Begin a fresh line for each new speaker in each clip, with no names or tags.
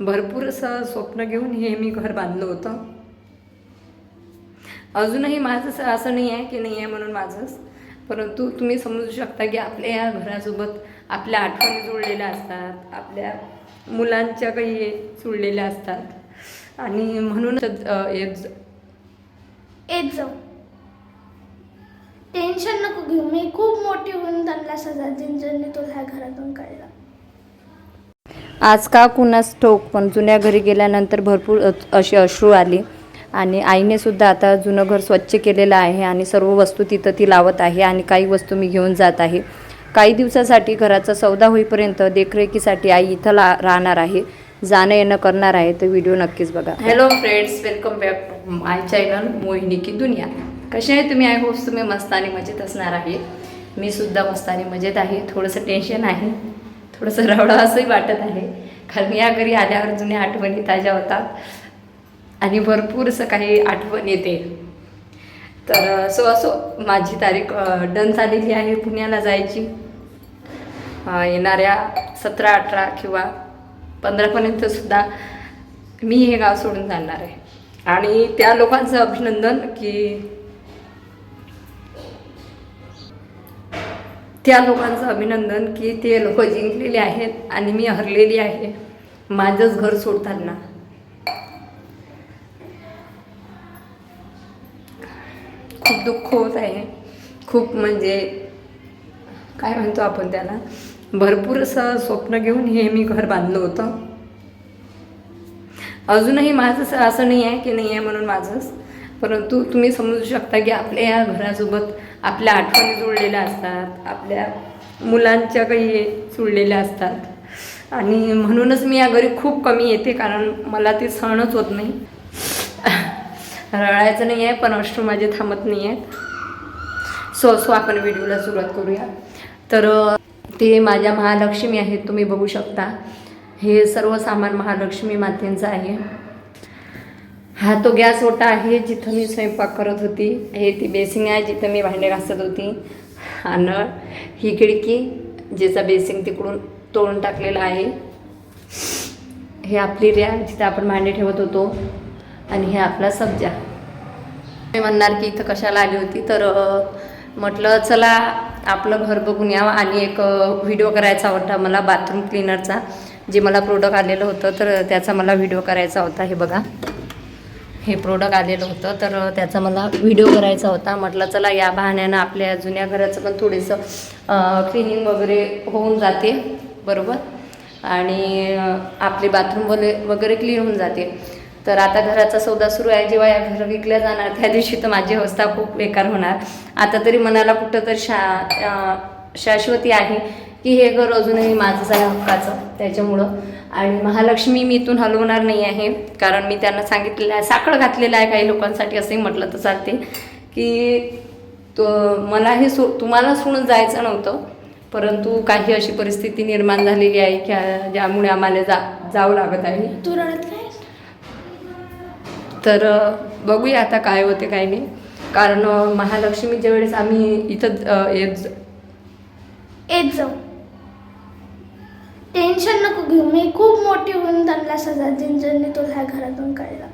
भरपूर असं स्वप्न घेऊन हे मी घर बांधलं होतं. अजूनही माझं असं- असं नाही आहे की नाही आहे म्हणून माझंच. परंतु तुम्ही समजू शकता की आपल्या या घरासोबत आपल्या आठवणी जुळलेल्या असतात आपल्या मुलांच्या काही जुळलेल्या असतात. आणि म्हणून
येत जाऊ. टेन्शन नको घेऊ. मी खूप मोठी होऊन त्यांना सजा देईन ज्यांनी तुला ह्या घरातून काढला.
आज का कुणास ठोक? पण जुन्या घरी गेल्यानंतर भरपूर अ- अश्रू आले. आणि आईने सुद्धा आता जुनं घर स्वच्छ केलेलं आहे आणि सर्व वस्तू तिथं ती लावत आहे आणि काही वस्तू मी घेऊन जात आहे. काही दिवसासाठी घराचा सौदा होईपर्यंत देखरेखीसाठी आई इथं ला राहणार आहे. जाणं येणं करणार आहे. तर व्हिडिओ नक्कीच बघा.
Hello friends welcome back to my channel Mohini की दुनिया कसे आहे तुम्ही? आय होप्स तुम्ही मस्त आणि मजेत असणार आहे. मी सुद्धा मस्त आणि मजेत आहे. थोडंसं टेन्शन आहे. थोडंसं रवडा असंही वाटत आहे. कारण या घरी आल्यावर जुन्या आठवणी ताज्या होतात. आणि भरपूर असं काही आठवण येते. तर सो असो माझी तारीख डन झालेली आहे पुण्याला जायची. येणाऱ्या सतरा अठरा किंवा पंधरापर्यंत सुद्धा मी हे गाव सोडून जाणार आहे. आणि त्या लोकांचं अभिनंदन की त्या लोकांचं अभिनंदन की ते लोक जिंकलेले आहेत आणि मी हरलेली आहे. माझंच घर सोडताना. खूप दुःख होत आहे. खूप म्हणजे काय म्हणतो आपण त्याला? भरपूर असं स्वप्न घेऊन हे मी घर बांधलं होतं. अजूनही माझं असं- असं नाही आहे की नाही आहे म्हणून माझंच. परंतु तुम्ही समजू शकता की आपल्या या घरासोबत आपल्या आठवणी जुळलेल्या असतात आपल्या मुलांच्या काही जुळलेल्या असतात. आणि म्हणूनच मी या घरी खूप कमी येते कारण मला ते सहनच होत नाही. रळायचं नाही आहे पण अश्रू माझे थांबत नाही आहेत. सो असो आपण व्हिडिओला सुरुवात करूया. तर ते माझ्या महालक्ष्मी आहेत तुम्ही बघू शकता. हे सर्व सामान महालक्ष्मी मातेंचं आहे. हा तो गॅस ओटा आहे जिथं मी स्वयंपाक करत होती. हे ती बेसिंग आहे जिथं मी भांडे घासत होती. आणि ही खिडकी जिचा बेसिंग तिकडून तोडून टाकलेला आहे. हे आपली रॅ जिथं आपण भांडे ठेवत होतो. आणि हे आपला सब्जा. मी म्हणणार की इथं कशाला आली होती? तर म्हटलं चला आपलं घर बघून यावं आणि एक व्हिडिओ करायचा होता मला बाथरूम क्लीनरचा जे मला प्रोडक्ट आलेलं होतं तर त्याचा मला व्हिडिओ करायचा होता हे बघा. हे प्रोडक्ट आलेलं होतं. तर त्याचा मला व्हिडिओ करायचा होता. म्हटलं चला या बहाण्यानं आपल्या जुन्या घराचं पण थोडंसं क्लिनिंग वगैरे होऊन जाते. बरोबर? आणि आपले बाथरूम वगैरे वगैरे क्लीन होऊन जाते. तर आता घराचा सौदा सुरू आहे. जेव्हा या घर विकल्या जाणार त्या दिवशी तर माझी अवस्था खूप बेकार होणार. आता तरी मनाला कुठं तर शा शाश्वती आहे. की हे घर अजूनही माझंच आहे हक्काचं त्याच्यामुळं. आणि महालक्ष्मी मी इथून हलवणार नाही आहे कारण मी त्यांना सांगितलेलं आहे साखळ घातलेलं आहे काही लोकांसाठी असंही म्हटलं तर चालते की तो मला हे सो तुम्हाला सोडून जायचं नव्हतं परंतु काही अशी परिस्थिती निर्माण झालेली आहे की ज्यामुळे आम्हाला जा जावं लागत आहे.
तू रडत काय
तर बघूया आता काय होते काय नाही. कारण महालक्ष्मीच्या वेळेस आम्ही इथं येत ज-
येत जाऊ. टेन्शन नको घेऊ. मी खूप मोठी होऊन त्यांना सजा जिंजरने तो ह्या घरातून काढला.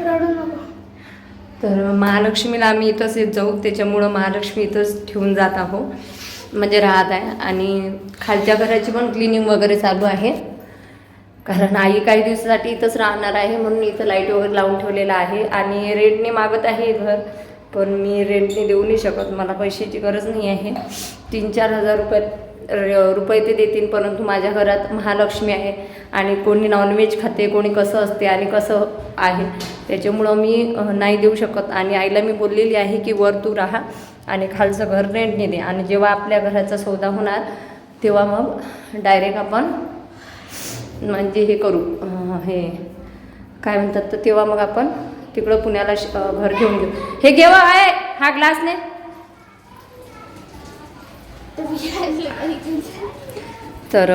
रडू नको.
तर महालक्ष्मीला आम्ही इथंच येत जाऊ. त्याच्यामुळं महालक्ष्मी इथंच ठेवून जात आहो म्हणजे राहत आहे. आणि खालच्या घराची पण क्लिनिंग वगैरे चालू आहे. कारण आई काही दिवसासाठी इथंच राहणार आहे म्हणून इथं लाइट वगैरे लावून ठेवलेलं आहे. आणि रेडने मागत आहे घर. पण मी रेंटने देऊ नाही शकत. मला पैशाची गरज नाही आहे. तीन चार हजार रुपये र- रुपये ते देतील परंतु माझ्या घरात महालक्ष्मी आहे आणि कोणी नॉनव्हेज खाते कोणी कसं असते आणि कसं आहे त्याच्यामुळं मी नाही देऊ शकत. आणि आईला मी बोललेली आहे की वर तू राहा आणि खालचं घर रेंटने दे. आणि जेव्हा आपल्या घराचा सौदा होणार तेव्हा मग डायरेक्ट आपण म्हणजे हे करू हे काय म्हणतात तर तेव्हा मग आपण तिकडं पुण्याला घर घेऊन घेऊ. हे घेवा आहे हा ग्लास ने तर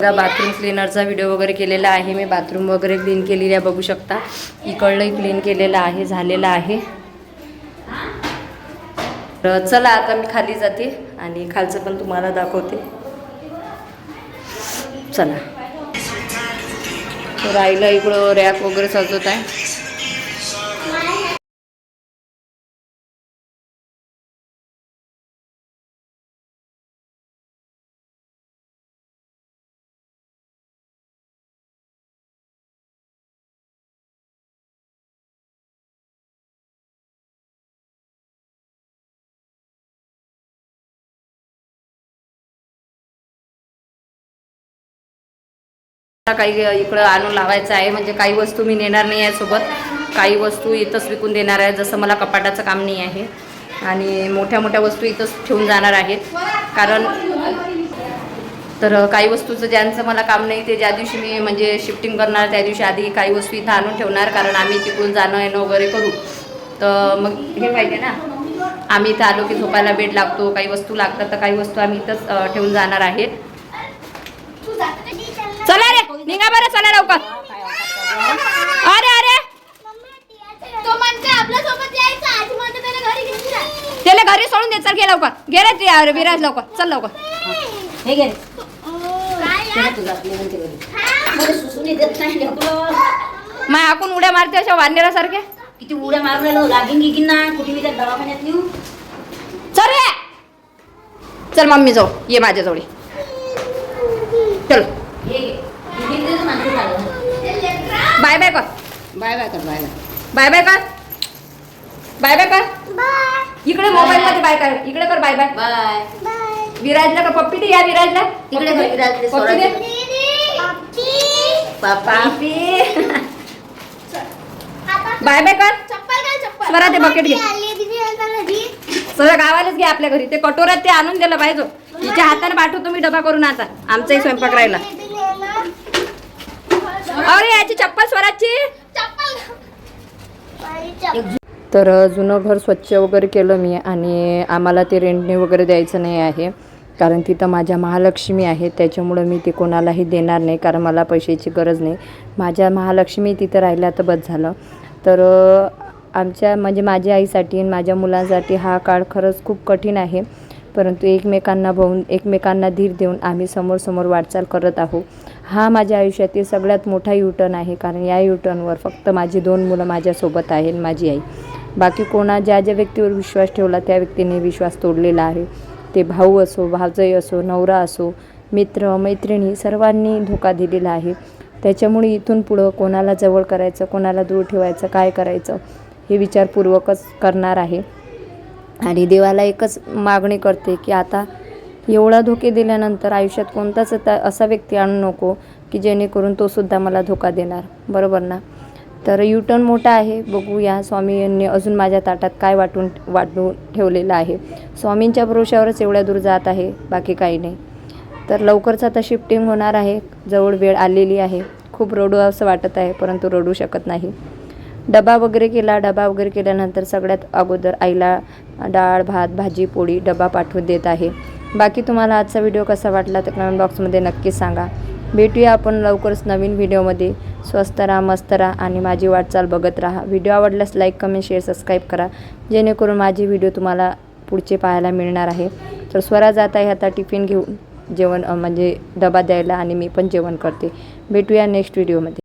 बाथरूम क्लीनरचा व्हिडिओ वगैरे केलेला आहे. मी बाथरूम वगैरे क्लीन केलेली आहे बघू शकता. इकडलंही क्लीन केलेलं आहे झालेलं आहे.
तर चला आता मी खाली जाते आणि खालचं पण तुम्हाला दाखवते. चला. राहिलं आईला इकडं रॅक वगैरे सजवत आहे. काही इकडं आणून लावायचं आहे. म्हणजे काही वस्तू मी नेणार नाही आहे सोबत. काही वस्तू इथंच विकून देणार आहे. जसं मला कपाटाचं काम नाही आहे. आणि मोठ्या मोठ्या वस्तू इथंच ठेवून जाणार आहेत. कारण तर काही वस्तूचं ज्यांचं मला काम नाही ते ज्या दिवशी मी म्हणजे शिफ्टिंग करणार त्या दिवशी आधी काही वस्तू इथं आणून ठेवणार. कारण आम्ही तिकडून जाणं येणं वगैरे करू. तर मग हे पाहिजे ना. आम्ही इथं आलो की झोपायला बेड लागतो. काही वस्तू लागतात तर काही वस्तू आम्ही इथंच ठेवून जाणार आहेत. निघा बरं चला लवकर. अरे अरे.
त्याला घरी
सोडून दे चल घे लवकर. घे रे ते अरे विराज लवकर. चल लवकर.
हे घे
काय यार?
तुझा मला सुसून देत नाही लेकरं.
माय आपण उड्या मारते अशा वानरेसारखे
किती उड्या मारून लागीन गिगीन ना. कुठे मी त्या दवाखान्यात नेऊ.
चल रे. चल मम्मी जाऊ. ये माझ्या जवळ चल.
हे घे. गिगीन देतो माणसं खायला.
बाय बाय कर.
बाय बाय कर बाय बाय
बाय बाय कर. बाय बाय कर.
बाय.
इकडे मोबाईल मध्ये बाय कर. इकडे कर बाय बाय.
बाय.
विराजला का पप्पी दे या विराजला?
इकडे कर, विराजला
पप्पी दे. पप्पी. बाय बाय कर.
चप्पल काय चप्पल.
स्वरा ते bucket घे. सगळं गावालाच घे आपल्या घरी. ते कटोऱ्यात ते आणून दिलं पाहिजे. तिच्या हाताने पाठवतो मी डबा करून आता. आमचाही स्वयंपाक राहिला. अरे याची चप्पल
तर जुनं घर स्वच्छ वगैरे केलं मी आणि आम्हाला ते रेंटने वगैरे द्यायचं नाही आहे. कारण तिथं माझ्या महालक्ष्मी आहे त्याच्यामुळं मी ते कोणालाही देणार नाही कारण मला पैशाची गरज नाही. माझ्या महालक्ष्मी तिथं राहिल्या तर बस झालं. तर आमच्या म्हणजे माझ्या आईसाठी आणि माझ्या मुलांसाठी हा काळ खरंच खूप कठीण आहे. परंतु एकमेकांना भाऊन एकमेकांना धीर देऊन आम्ही समोर वाटचाल करत आहोत. हा माझ्या आयुष्यातील सगळ्यात मोठा युटर्न आहे. कारण या युटर्नवर फक्त माझी दोन मुलं माझ्यासोबत आहे माझी आई. बाकी कोणा ज्या ज्या व्यक्तीवर विश्वास ठेवला त्या व्यक्तीने विश्वास तोडलेला आहे. ते भाऊ असो भावजई असो नवरा असो मित्र मैत्रिणी सर्वांनी धोका दिलेला आहे. त्याच्यामुळे इथून पुढं कोणाला जवळ करायचं कोणाला दूर ठेवायचं काय करायचं हे विचारपूर्वकच करणार आहे. आणि देवाला एकच मागणी करते की आता एवढा धोके दिल्यानंतर आयुष्यात कोणताच आता असा व्यक्ती आणू नको की जेणेकरून तो सुद्धा मला धोका देणार. बरोबर ना? तर युटर्न मोठा आहे. बघूया स्वामी यांनी अजून माझ्या ताटात काय वाटून वाटून ठेवलेलं आहे. स्वामींच्या भरोशावरच एवढ्या दूर जात आहे बाकी काही नाही. तर लवकरच आता शिफ्टिंग होणार आहे. जवळ वेळ आलेली आहे. खूप रडू असं वाटत आहे परंतु रडू शकत नाही. डबा वगैरे केला. डबा वगैरे केल्यानंतर सगळ्यात अगोदर आईला डाळ भात भाजी पोळी डबा पाठवून देत आहे. बाकी तुम्हाला आजचा व्हिडिओ कसा वाटला तर कमेंट बॉक्समध्ये नक्की सांगा. भेटूया आपण लवकरच नवीन व्हिडिओमध्ये स्वस्त राहा मस्त राहा आणि माझी वाटचाल बघत राहा. व्हिडिओ आवडल्यास लाईक कमेंट शेअर सबस्क्राईब करा. जेणेकरून माझे व्हिडिओ तुम्हाला पुढचे पाहायला मिळणार आहे. तर स्वरा जात आहे आता टिफिन घेऊन. जेवण म्हणजे डबा द्यायला आणि मी पण जेवण करते. भेटूया नेक्स्ट व्हिडिओमध्ये